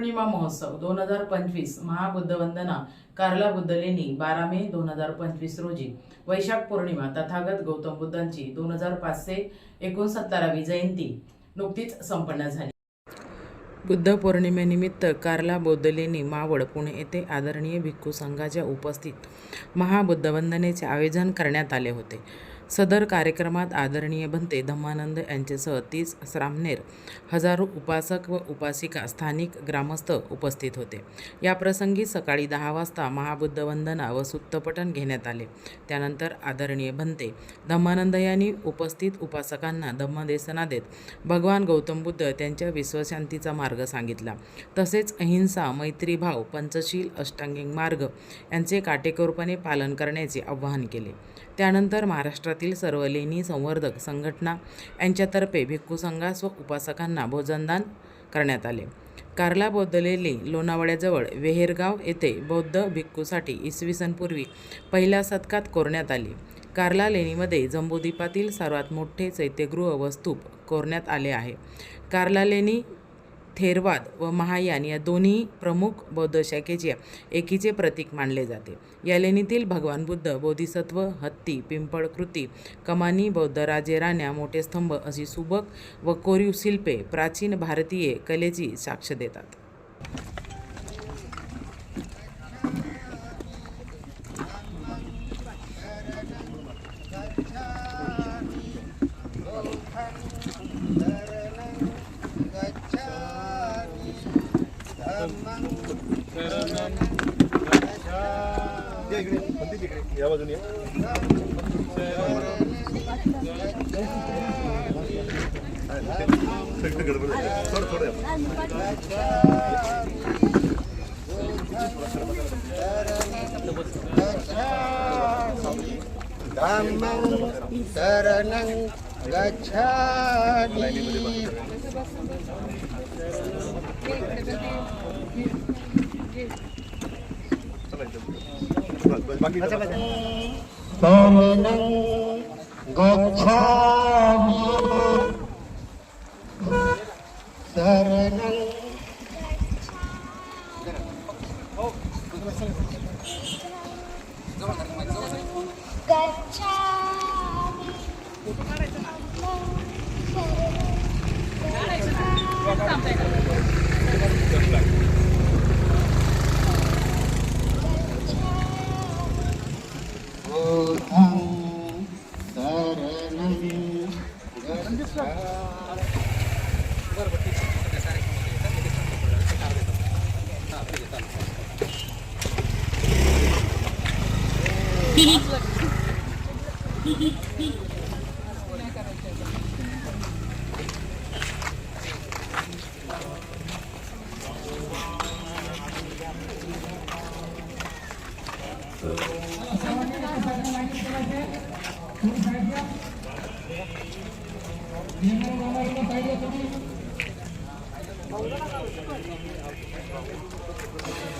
पौर्णिमा महोत्सव दोन हजार पंचवीस महाबुद्ध वंदना कार्ला बुद्ध लेणी बारा मे दोन हजार पंचवीस रोजी. वैशाख पौर्णिमा तथागत गौतम बुद्धांची दोन हजार पाचशे एकोणसत्तरावी जयंती नुकतीच संपन्न झाली. बुद्ध पौर्णिमेनिमित्त कार्ला बौद्ध लेणी मावळ पुणे येथे आदरणीय भिक्खू संघाच्या उपस्थित महाबुद्धवंदनेचे आयोजन करण्यात आले होते. सदर कार्यक्रमात आदरणीय भंते धम्मानंद यांच्यासह तीस श्रामनेर हजारो उपासक व उपासिका स्थानिक ग्रामस्थ उपस्थित होते. या प्रसंगी सकाळी दहा वाजता महाबुद्ध वंदना व सुत्तपठण घेण्यात आले. त्यानंतर आदरणीय भंते धम्मानंद यांनी उपस्थित उपासकांना धम्मदेसना देत भगवान गौतम बुद्ध त्यांच्या विश्वशांतीचा मार्ग सांगितला. तसेच अहिंसा मैत्रीभाव पंचशील अष्टांगिक मार्ग यांचे काटेकोरपणे पालन करण्याचे आवाहन केले. त्यानंतर महाराष्ट्रातील सर्व लेणी संवर्धक संघटना यांच्यातर्फे भिक्खू संघास व उपासकांना भोजनदान करण्यात आले. कार्ला बौद्ध लेणी लोणावळ्याजवळ वेहेरगाव येथे बौद्ध भिक्खूसाठी इसवी सनपूर्वी पहिल्या शतकात कोरण्यात आली. कार्ला लेणीमध्ये जंबूद्वीपातील सर्वात मोठे चैत्यगृह व स्तूप कोरण्यात आले आहे. कार्ला लेणी थेरवाद व महायान या दोन्ही प्रमुख बौद्ध शाखेच्या एकीचे प्रतीक मानले जाते. या लेणीतील भगवान बुद्ध बोधिसत्व हत्ती पिंपळ कृती कमानी बौद्ध राजे राण्या मोठे स्तंभ अशी सुबक व कोरीव शिल्पे प्राचीन भारतीय कलेची साक्ष देतात या इकडे कोणती तिकडे या बाजूने या. सगळं गडबड গচ্ছ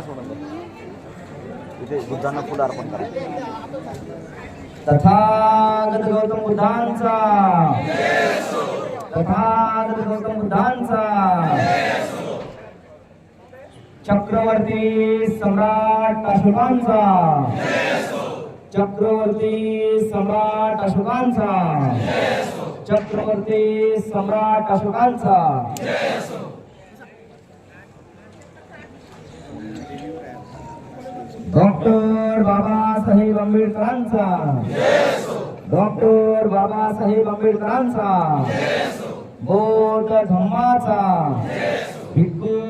सोडून इथे बुद्धांना फुलं अर्पण करा. तथागत गौतम बुद्धांचा. तथागत गौतम बुद्धांचा. चक्रवर्ती सम्राट अशोकांचा. चक्रवर्ती सम्राट अशोकांचा. चक्रवर्ती सम्राट अशोकांचा. डॉक्टर बाबासाहेब आंबेडकरांचा. डॉक्टर बाबासाहेब आंबेडकरांचा. बौद्ध धम्माचा हिंदू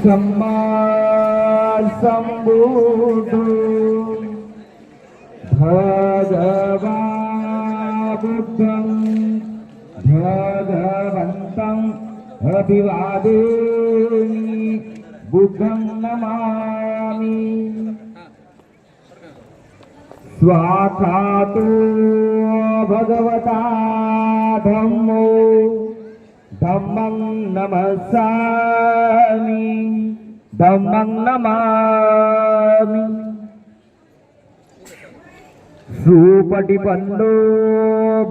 सम्मान सम्बुधु। भगवा बुद्धं भगवन्तम् अभिवादेमि बुद्धं नमामि। स्वाखातो भगवता धम्मो। धम्मं नमस्सामि धम्मं नमामि सुपटिपन्नो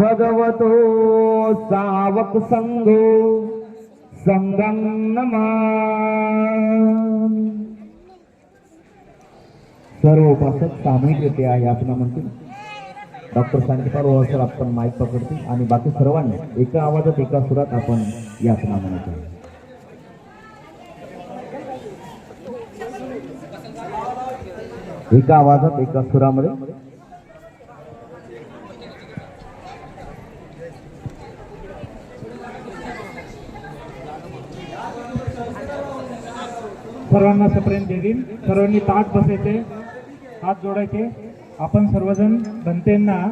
भगवतो सावक संघो संगं नमामि सर्व उपासक सामूहिकरित्या याचना म्हणतील डॉक्टर शांतीपाल हो सर आपण माईक पकडतील. आणि बाकी सर्वांनी एका आवाजात एका सुरात आपण यातना म्हणत आहोत एका आवाजात एका सुरामध्ये. सर्वांना सप्रेम देतील सर्वांनी ताट बसायचे हात जोडायचे. आपण सर्वजण भंतेंना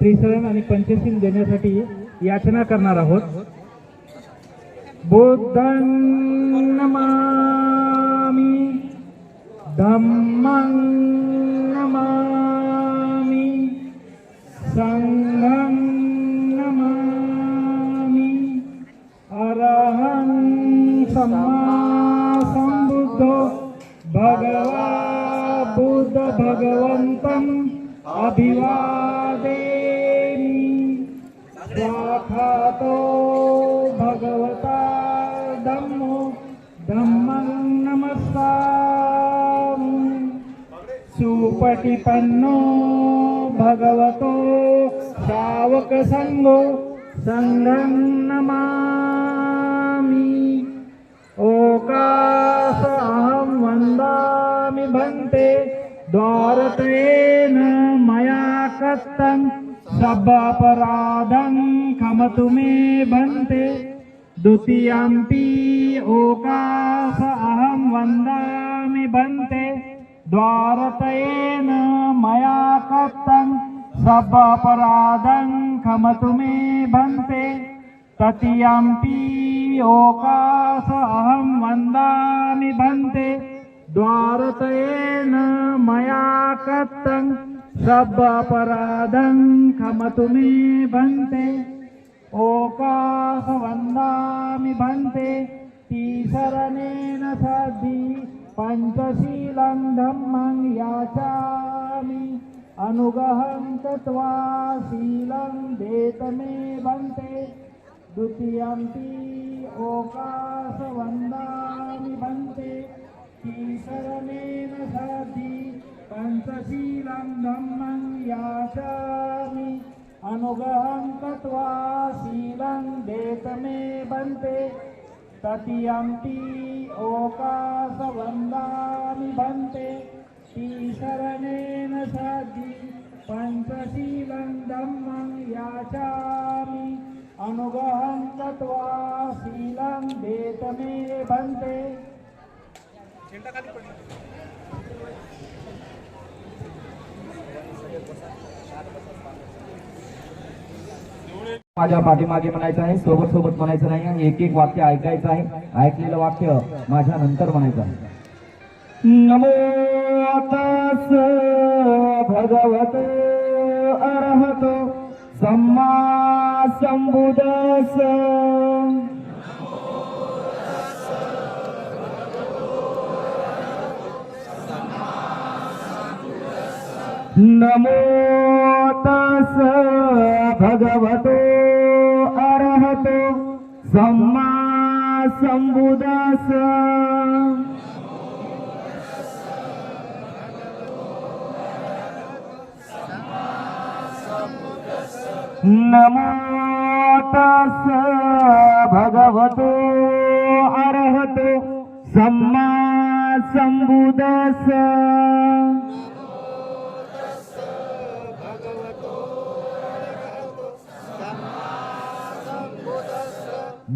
त्रिशरण आणि पंचशील देण्यासाठी याचना करणार आहोत. नमामी नमामि धम्मं नमामी संघं नमामी अरहं सम्मा सम्बुद्धो भगवा बुद्ध भगवन्तं अभिवादेमि स्वाखातो भगवता धम्मो धम्मं नमस्सामि सुपटिपन्नो भगवतो शावक संगो संगं नमामि। ओकास अहं वन्दा भन्ते द्वारत्वेन मया कृतं सब्बपराधं खमतु मे भन्ते द्वितीयम्पि ओकास अहं वन्दामि भन्ते द्वारतयेन मया कृतं सब्बपराधं खमतु मे भन्ते तृतीयम्पि ओकास अहं वन्दामि भन्ते द्वारतयेन मया कर्तं सब्बपराधं खमतु मे भन्ते। ओकास वन्दामि भन्ते। तीसरणेन सद्धि पञ्चशीलं धम्मं याचामि। अनुगहं कृत्वा शीलं देत मे भन्ते। द्वितीयं ओकास वन्दामि भन्ते। शरणेन सद्धि पञ्चशीलं धम्मं याचामि। अनुग्रहं कृत्वा शीलं देत मे भन्ते ततियम्पि ओकासवन्दामि भन्ते शरणेन साधि पञ्चशीलं धम्मं याचामि। अनुगहं गत्वा शीलं देत मे भन्ते माझ्या पाठीमागे म्हणायचं आहे सोबत सोबत म्हणायचं नाही एक एक वाक्य ऐकायचं आहे ऐकलेलं वाक्य माझ्या नंतर म्हणायचं आहे. नमो तस् भगवत अर्हत सम्मा संबुदस नमो तस भगवतो अर्हतो सम्मा संबुदास नमो तस भगवतो अर्हतो सम्मा संबुदास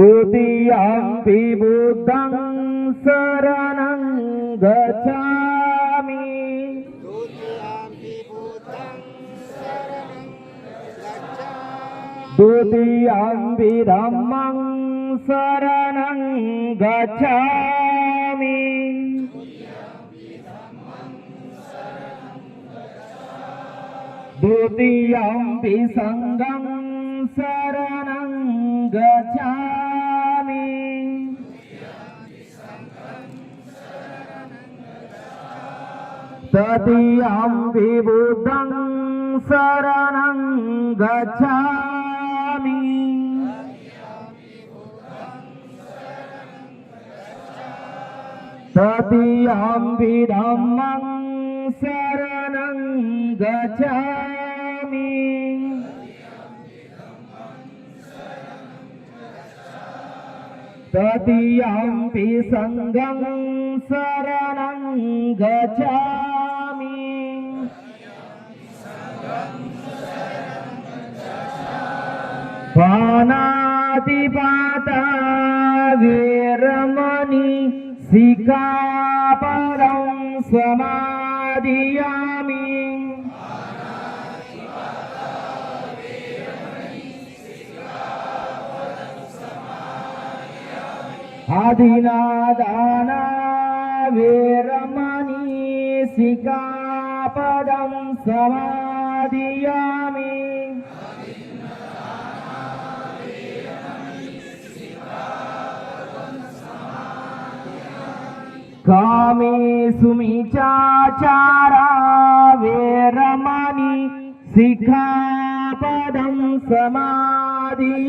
द्वितीयं विबुद्धं शरणं गच्छामि। द्वितीयं विधम्मं शरणं गच्छामि। द्वितीयं विसङ्गं शरणं गच्छामि। तदीयं विबुद्धं शरणं गच्छामि तदीयं विधम्मं शरणं गच्छामि तदीयं विसङ्गं शरणं गच्छामि బాణాధిపాత వీరమణి శిఖాపరం సమాధియామి ఆదినాదాన వీరమణి శిఖాపదం సమాధియామి कामे सुमिचाचारा वेरमणि शिखापदं समाधियामि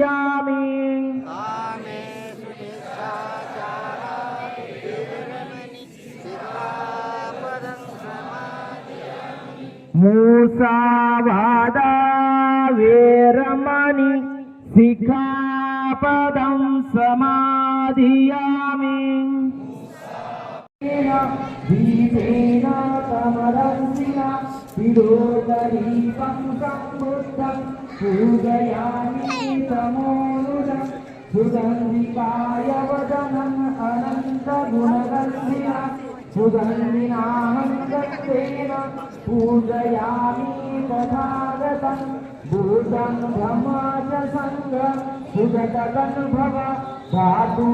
मूसावादा वेरमणि शिखापदं समाधियामि ीण तमलन्ति संवृत्तं पूजयामि तमोद सुगन्धिकाय वदनम् अनन्तगुणवन्दिना सुगन्धिनाहं दत्तेन पूजयामि तथागतं सुदं भ्रमाचसङ्ग सुदतनुभव साधु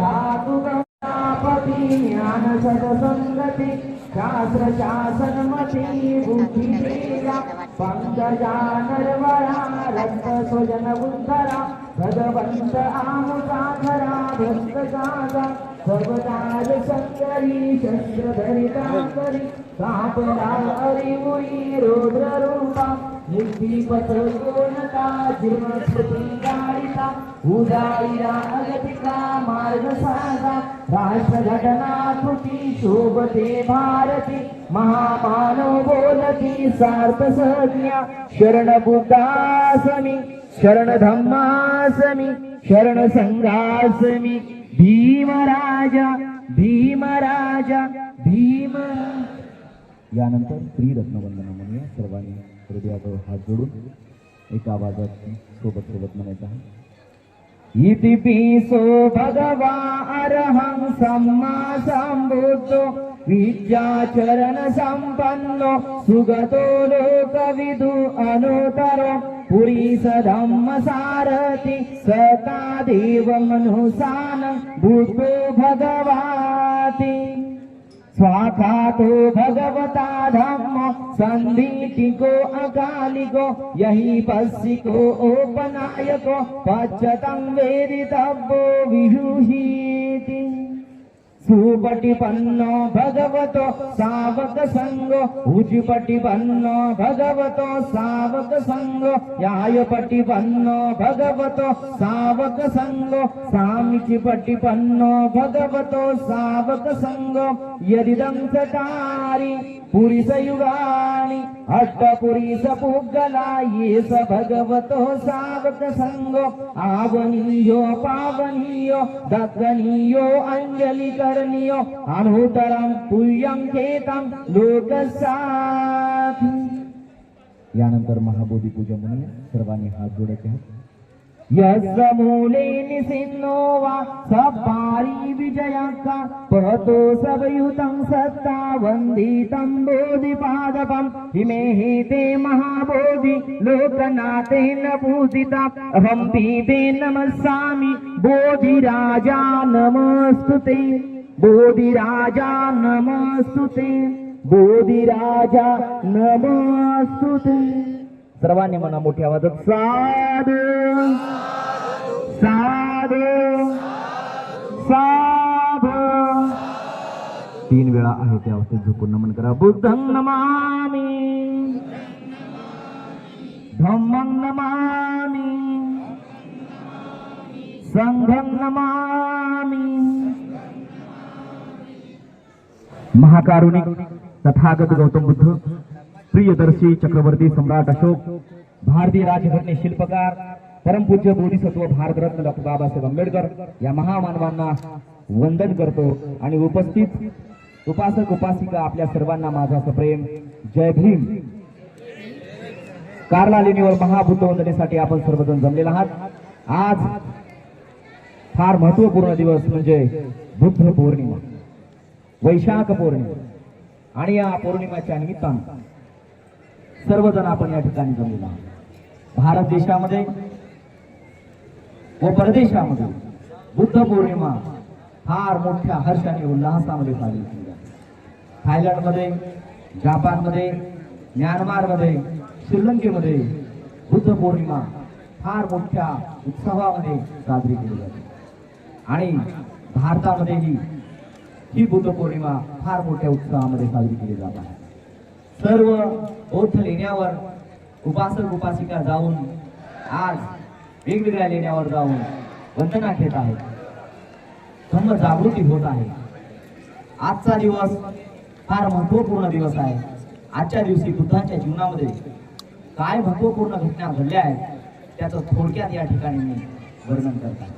धातुकं ज्ञान सदसङ्गति शास्त्र शासनमति बुद्धिदेया पङ्कजा नरवरा रक्त स्वजन उद्धरा भगवंत आमुचा धरा भक्त गाजा सर्वदाज शंकरी शस्त्र धरिता करी रुद्र रूपा निधीपत कोणता जीवनस्मृती। उदाळीला अगतिका मार्ग साधा. राष्ट्रघटना कृती शोभते भारती. महामानव बोलती सार्थ संज्ञा. शरण बुद्धासमी शरण धम्मासमी शरण संघासमी भीमराजा भीमराजा. भीम यानंतर श्री रत्नवंदना म्हणूया. सर्वांनी हृदयाजवळ हात जोडून एका आवाजात सोबत सोबत म्हणायचं आहे. इति पिसो भगवा अरहं सम्मा सम्बुद्धो विद्याचरण सम्पन्नो सुगतो लोकविदु अनुतरो पुरी धम्म सारथि सता देव मनुसान बुद्धो भगवाति स्वाखातो भगवता धम्म संधीतिको अकालिको यही पस्सिको ओपनायको पच्यतं वेदितव्यो विहुहीति सुपटिपन्नो भगवतो सावक संगो उजपटिपन्नो भगवतो सावक संगो यायपटिपन्नो भगवतो सावक संगो सामिचिपटिपन्नो भगवतो सावक संगो यदिदं चटारि पुरिसयुगानि अष्टपुरीस पुग्गला ये स भगवतो सावक संगो आवनीयो पावनीयो दत्तनीयो अंजलि करणीयो अनुतरं तुल्यं केतं लोकसाथी यानंतर महाबोधी पूजा म्हणून सर्वांनी हात जोडायचे आहेत. यस्मूलेनि सिन्नो निसिन्नो वा सपारी विजयका पहतो सबयुतं सत्ता वन्दितं बोधिपादपम् इमे हि ते महाबोधि लोकनाथेन पूजिता अहं पीते नमस्सामि बोधिराजा नमस्तु ते बोधिराजा नमस्तु ते बोधिराजा नमस्तु ते सर्वांनी म्हणा मोठ्या आवाजात साधू। साधू साधू. तीन वेळा आहे त्या अवस्थेत झोपून नमन करा. बुद्धं नमामी. धम्मं नमामी. संघं नमामी. महाकारुणिक तथागत गौतम बुद्ध प्रियदर्शी चक्रवर्ती सम्राट अशोक भारतीय राजघटने शिल्पकार परमपूज्य बोधिसत्व भारतरत्न डॉक्टर बाबासाहेब आंबेडकर या महामानवांना वंदन करतो आणि उपस्थित उपासक उपासिका आपल्या सर्वांना माझा सप्रेम जय भीम. कार्ला लेणीवर महाभूत वंदनेसाठी आपण सर्वजण जमलेला आहात. आज फार महत्त्वपूर्ण दिवस म्हणजे बुद्ध पौर्णिमा वैशाख पौर्णिमा आणि या पौर्णिमेच्या निमित्तानं सर्वजण आपण या ठिकाणी जमलेलो आहोत. भारत देशामध्ये व परदेशामध्ये बुद्ध पौर्णिमा फार मोठ्या हर्षाने उल्हासामध्ये साजरी केली जाते. थायलंडमध्ये जापानमध्ये म्यानमारमध्ये श्रीलंकेमध्ये बुद्ध पौर्णिमा फार मोठ्या उत्सवामध्ये साजरी केली जाते. आणि भारतामध्येही ही बुद्ध पौर्णिमा फार मोठ्या उत्सवामध्ये साजरी केली जात आहे. सर्व बौद्ध लेण्यावर उपासक उपासिका जाऊन आज वेगवेगळ्या लेण्यावर जाऊन वंदना घेत आहेत. धम्म जागृती होत आहे. आजचा दिवस फार महत्त्वपूर्ण दिवस आहे. आजच्या दिवशी बुद्धांच्या जीवनामध्ये काय महत्त्वपूर्ण घटना घडल्या आहेत त्याचं थोडक्यात या ठिकाणी मी वर्णन करत. आहे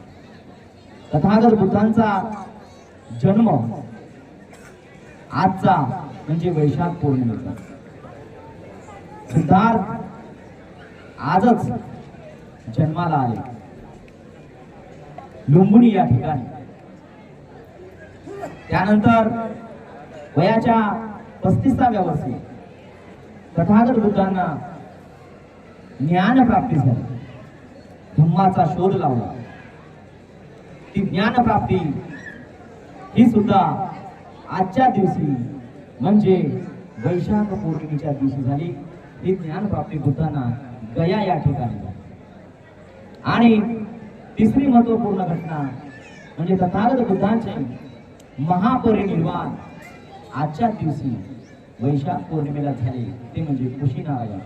तथागत बुद्धांचा जन्म आजचा म्हणजे वैशाख पौर्णिमेचा. सिद्धार्थ आजच जन्माला आले. लुंबुणी या ठिकाणी. त्यानंतर वयाच्या पस्तीसाव्या वर्षी तथागत बुद्धांना ज्ञान प्राप्ती झाली. धम्माचा शोध लावला. ती ज्ञान प्राप्ती ही सुद्धा आजच्या दिवशी म्हणजे वैशाख पौर्णिमेच्या दिवशी झाली. ही ज्ञानप्राप्ती बुद्धांना गया या ठिकाणी झाली. आणि तिसरी महत्त्वपूर्ण घटना म्हणजे तथागत बुद्धांचे महापरिनिर्वाण. आजच्या दिवशी वैशाख पौर्णिमेला झाले ते म्हणजे कुशीनारायण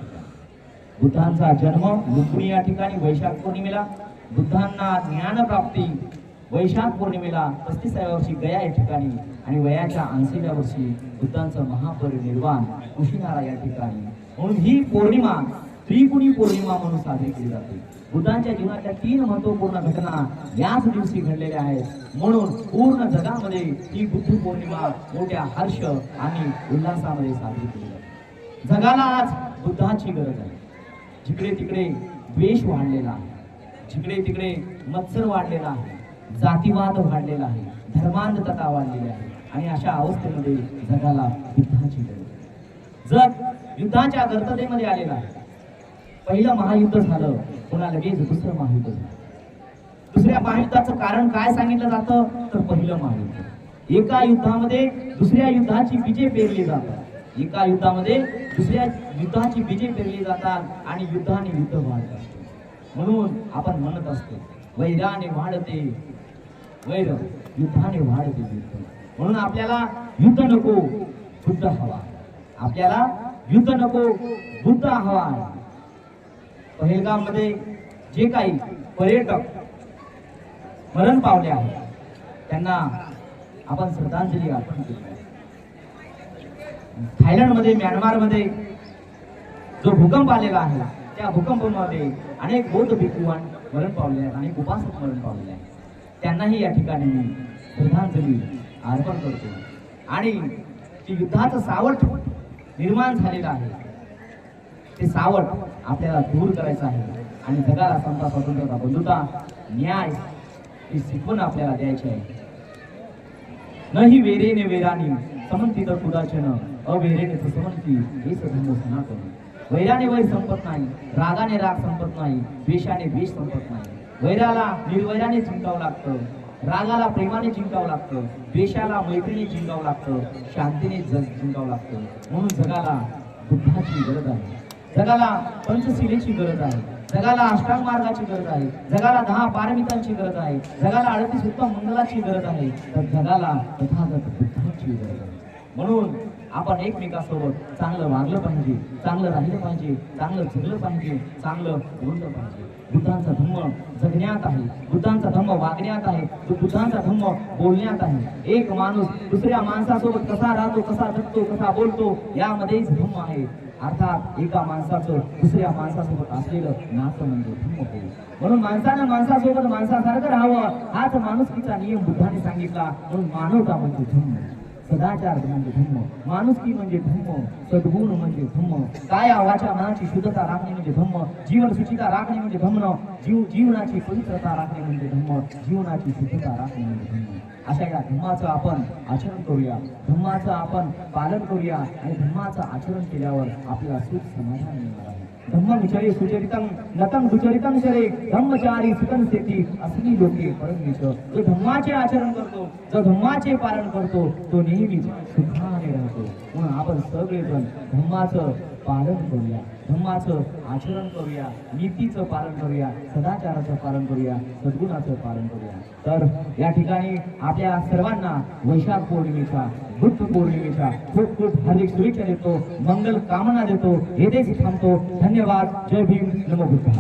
बुद्धांचा जन्म लुंबिनी या ठिकाणी वैशाख पौर्णिमेला. बुद्धांना ज्ञानप्राप्ती वैशाख पौर्णिमेला पस्तीसाव्या वर्षी गया या ठिकाणी आणि वयाच्या ऐंशीव्या वर्षी बुद्धांचं महापरिनिर्वाण कुशीनारा या ठिकाणी. म्हणून ही पौर्णिमा त्रिगुणी पौर्णिमा म्हणून साजरी केली जाते. बुद्धांच्या जीवनातल्या तीन महत्त्वपूर्ण घटना याच दिवशी घडलेल्या आहेत. म्हणून पूर्ण जगामध्ये ही बुद्ध पौर्णिमा मोठ्या हर्ष आणि उल्हासामध्ये साजरी केली जाते. जगाला आज बुद्धाची गरज आहे. जिकडे तिकडे द्वेष वाढलेला आहे. जिकडे तिकडे मत्सर वाढलेला आहे. जातीवाद वाढलेला आहे. धर्मांधता वाढलेली आहे. आणि अशा अवस्थेमध्ये जगाला बुद्धाची गरज आहे. जग युद्धाच्या गर्ततेमध्ये आलेला आहे. पहिलं महायुद्ध झालं पुन्हा लगेच दुसरं महायुद्ध झालं. दुसऱ्या महायुद्धाचं कारण काय सांगितलं जातं? तर पहिलं महायुद्ध. एका युद्धामध्ये दुसऱ्या युद्धाची विजय पेरली जातात. एका युद्धामध्ये दुसऱ्या युद्धाची विजय पेरली जातात आणि युद्धाने युद्ध वाढत असतो. म्हणून आपण म्हणत असतो वैराने वाढते वैर युद्धाने वाढते युद्ध. म्हणून आपल्याला युद्ध नको बुद्ध हवा. आपल्याला युद्ध नको बुद्ध हवा आहे जे काही पर्यटक मरण पावले आहेत त्यांना आपण श्रद्धांजली अर्पण केली आहे. थायलंडमध्ये म्यानमारमध्ये जो भूकंप आलेला आहे त्या भूकंपामध्ये अनेक बौद्ध भिक्खुवान मरण पावले आहेत अनेक उपासक मरण पावले आहेत त्यांनाही या ठिकाणी मी श्रद्धांजली अर्पण करतो आणि ती युद्धाचं सावट निर्माण झालेलं आहे ते सावट आपल्याला दूर करायचं आहे. आणि जगाला समता स्वतंत्रता बंधुता न्याय ही शिकवण आपल्याला द्यायची आहे. न ही वेरेने वेरानी समंती तर कुदाचन अवेरेने तर समंती हेच धर्म सनातन. वैराने वैर संपत नाही रागाने राग संपत नाही द्वेषाने द्वेष संपत नाही. वैराला निर्वैराने जिंकावं लागतं. रागाला प्रेमाने जिंकावं लागतं. द्वेषाला मैत्रीने जिंकावं लागतं. शांतीने जग जिंकावं लागतं. म्हणून जगाला बुद्धाची गरज आहे. जगाला पंचशिलेची गरज आहे. जगाला अष्टांग मार्गाची गरज आहे. जगाला दहा पारमितांची गरज आहे. जगाला अडतीस उत्तम मंगलाची गरज आहे. तर जगाला तथागत बुद्धांची गरज आहे. म्हणून आपण एकमेकासोबत चांगलं वागलं पाहिजे चांगलं राहिलं पाहिजे चांगलं जगलं पाहिजे चांगलं बोललं पाहिजे. बुद्धांचा धम्म जगण्यात आहे. बुद्धांचा धम्म वागण्यात आहे. तो बुद्धांचा धम्म बोलण्यात आहे. एक माणूस दुसऱ्या माणसासोबत कसा राहतो कसा जगतो कसा बोलतो यामध्येच धम्म आहे. अर्थात एका माणसाचं दुसऱ्या माणसासोबत असलेलं नातं म्हणजे धम्म होय म्हणून माणसानं माणसासोबत माणसासारखं राहावं. हाच माणुसकीचा नियम बुद्धाने सांगितला. म्हणून मानवता म्हणजे धम्म. सदाचार म्हणजे धम्म माणुसकी म्हणजे धम्म सद्गुण म्हणजे धम्म काय वाचा मनाची शुद्धता राखणे म्हणजे धम्म जीवन सुचिता राखणे म्हणजे धम्म जीव जीवनाची पवित्रता राखणे म्हणजे धम्म जीवनाची शुद्धता राखणे म्हणजे धम्म. अशा या धम्माचं आपण आचरण करूया. धम्माचं आपण पालन करूया आणि धम्माचं आचरण केल्यावर आपल्याला सुख समाधान मिळणार. आहे धम्म विचारे सुचरितम नतम दुचरितम शरे धम्मचारी सुतन स्थिती असली लोके परमेश जो धम्माचे आचरण करतो जो धम्माचे पालन करतो तो नेहमीच सुखाने राहतो. म्हणून आपण सगळेजण धम्माचं पालन करूया. धम्माचं आचरण करूया नीतीचं पालन करूया सदाचाराचं पालन करूया सद्गुणाचं पालन करूया. तर या ठिकाणी आपल्या सर्वांना वैशाख पौर्णिमेचा बुद्ध पौर्णिमेचा खूप खूप हार्दिक शुभेच्छा देतो मंगल कामना देतो. येथेच थांबतो. धन्यवाद. जय भीम. नमो बुद्ध